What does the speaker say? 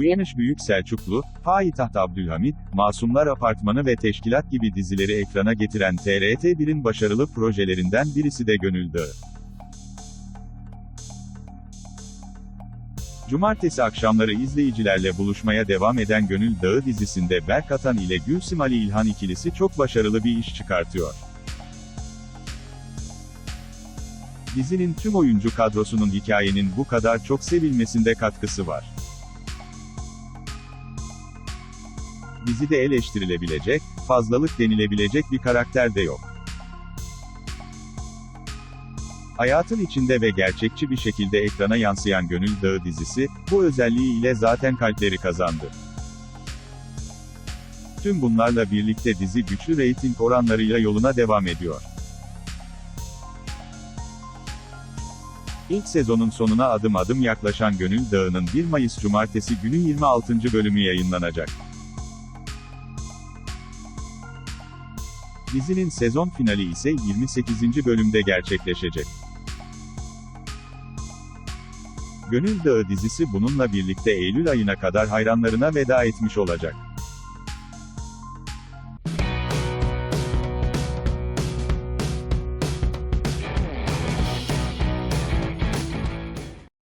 Uyanış Büyük Selçuklu, Payitaht Abdülhamit, Masumlar Apartmanı ve Teşkilat gibi dizileri ekrana getiren TRT1'in başarılı projelerinden birisi de Gönül Dağı. Cumartesi akşamları izleyicilerle buluşmaya devam eden Gönül Dağı dizisinde Berk Atan ile Gülsim Ali İlhan ikilisi çok başarılı bir iş çıkartıyor. Dizinin tüm oyuncu kadrosunun hikayenin bu kadar çok sevilmesinde katkısı var. Dizide eleştirilebilecek, fazlalık denilebilecek bir karakter de yok. Hayatın içinde ve gerçekçi bir şekilde ekrana yansıyan Gönül Dağı dizisi, bu özelliği ile zaten kalpleri kazandı. Tüm bunlarla birlikte dizi güçlü reyting oranlarıyla yoluna devam ediyor. İlk sezonun sonuna adım adım yaklaşan Gönül Dağı'nın 1 Mayıs Cumartesi günü 26. bölümü yayınlanacak. Dizinin sezon finali ise 28. bölümde gerçekleşecek. Gönül Dağı dizisi bununla birlikte Eylül ayına kadar hayranlarına veda etmiş olacak.